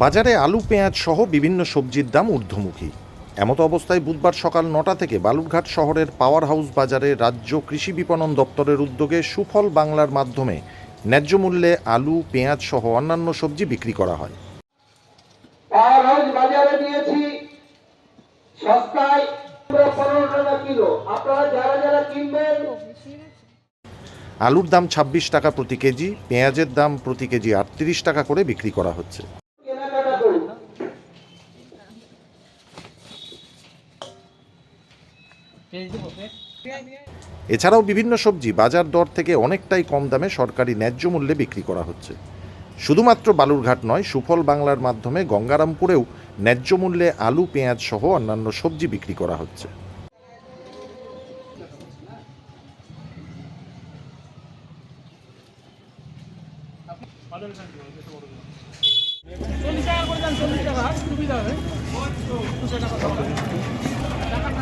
বাজারে আলু পেঁয়াজ সহ বিভিন্ন সবজির দাম ঊর্ধ্বমুখী। এমত অবস্থায় বুধবার সকাল নটা থেকে বালুরঘাট শহরের পাওয়ার হাউস বাজারে রাজ্য কৃষি বিপণন দপ্তরের উদ্যোগে সুফল বাংলার মাধ্যমে ন্যায্য মূল্যে আলু পেঁয়াজ সহ অন্যান্য সবজি বিক্রি করা হয়। পাওয়ার হাউস বাজারে দিয়েছি সস্তায় টাকা কিলো। আপনারা যারা যারা কিনবেন আলুর দাম ছাব্বিশ টাকা প্রতি কেজি পেঁয়াজের দাম প্রতি কেজি আটত্রিশ টাকা করে বিক্রি করা হচ্ছে। এছাড়াও বিভিন্ন সবজি বাজার দর থেকে অনেকটাই কম দামে সরকারি ন্যায্য মূল্যে বিক্রি করা হচ্ছে। শুধুমাত্র বালুরঘাট নয়, সুফল বাংলার মাধ্যমে গঙ্গারামপুরেও ন্যায্য মূল্যে আলু, পেঁয়াজ সহ অন্যান্য সবজি বিক্রি করা হচ্ছে। চল্লিশ টাকা করে দেন চল্লিশ টাকা সুবিধা হবে টাকা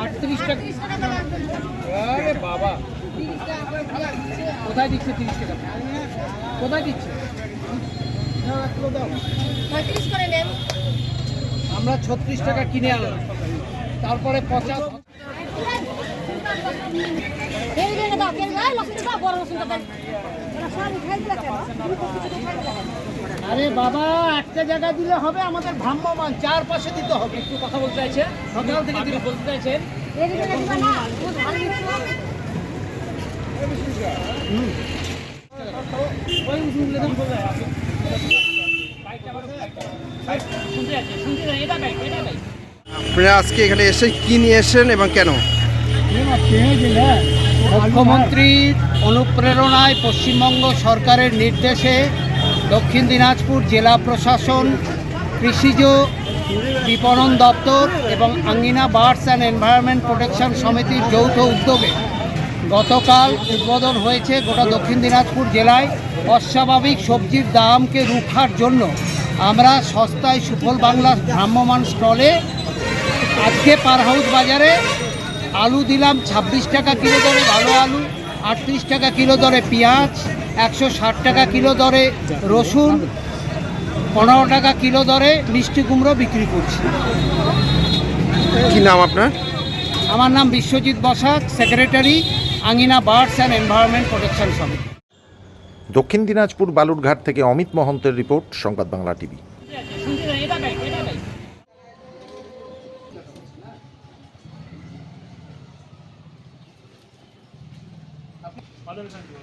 আটত্রিশ টাকা বাবা কোথায় দিচ্ছে তিরিশ টাকা কোথায় দিচ্ছে আমরা ছত্রিশ টাকা কিনে? আনলাম তারপরে রসুন আরে বাবা একটা জায়গা দিলে হবে আমাদের ভ্রাম্যমান চার পাশে দিতে হবে। একটু কথা বলতে চাইছে সকাল থেকে তিনি বলতে চাইছেন। আপনারা আজকে এখানে এসে কি নিয়ে এসেছেন এবং কেন? মুখ্যমন্ত্রীর অনুপ্রেরণায় পশ্চিমবঙ্গ সরকারের নির্দেশে দক্ষিণ দিনাজপুর জেলা প্রশাসন, কৃষিজ বিপণন দপ্তর এবং Angina birds and environment protection সমিতির যৌথ উদ্যোগে গতকাল উদ্বোধন হয়েছে গোটা দক্ষিণ দিনাজপুর জেলায় অস্বাভাবিক সবজির দামকে রুখার জন্য। আমরা সস্তায় সুফল বাংলা ভ্রাম্যমান স্টলে আজকে পার হাউস বাজারে আলু দিলাম ছাব্বিশ টাকা কিলো দরে ভালো আলু আটত্রিশ টাকা কিলো দরে পেঁয়াজ একশো ষাট টাকা কিলো দরে রসুন পনেরো টাকা কিলো দরে মিষ্টি কুমড়ো বিক্রি করছি। কি নাম আপনার? আমার নাম Biswajit Basak secretary Angina birds and environment protection সমিতি। দক্ষিণ দিনাজপুর বালুরঘাট থেকে অমিত মহন্তের রিপোর্ট সংবাদ বাংলা টিভি। ಅದರ ಸಂಖ್ಯೆ